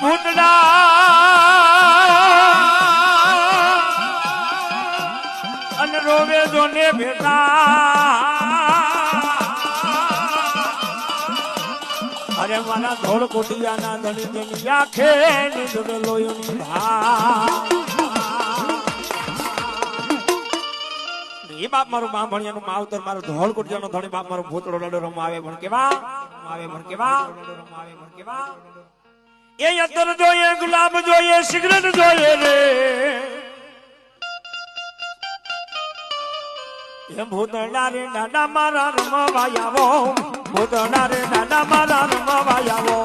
ભૂતડા અને રોવે જોને ભેટા અરે મારા ધોળ કોટિયાના ધણી તેની આંખે નીંદરે લોહીની ભા એ બાપ મારું બાંભણિયાનું માવતર, મારું ધોળ કોટિયાનો ધણી બાપ મારો ભૂતડો લડો રમવા પણ કેવા? આવે પણ કેવા? આવે પણ કેવા? એ અત્તર જોઈએ, ગુલાબ જોઈએ, સિગરેટ જોઈએ રે. એ ભૂતડા રે દાદા મારા રમવા આવો ભૂતડા રે દાદા મારા રમવા આવો.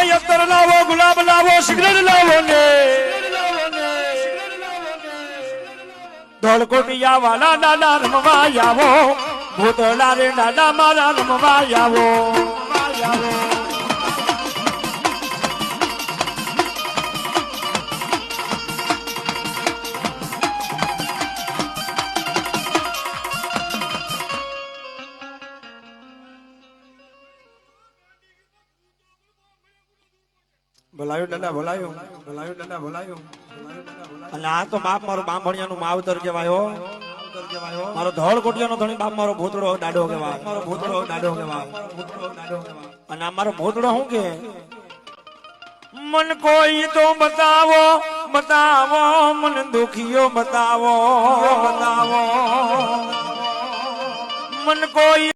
એ અત્તર લાવો, ગુલાબ લાવો, સિગરેટ લાવો ને ધોળકોટિયા વાલા દાદા રમવા આવો ભૂતળા રે દાદા મારા રમવા આવો આવો. ભલાયું દાદા ભલાયું ભલાયું. દાદા ભલાયું. અને આ તો બાપ મારો બાંભણિયાનું માવતર કહેવાયો મારો ધોળ કોટિયાનો ધણી બાપ મારો ભૂતડો દાડો કહેવાય. મારો ભૂતડો દાડો કહેવાય. અને આ મારો ભૂતડો શું કે? મન કોઈ તો બતાવો બતાવો મન દુખિયો બતાવો બતાવો. મન કોઈ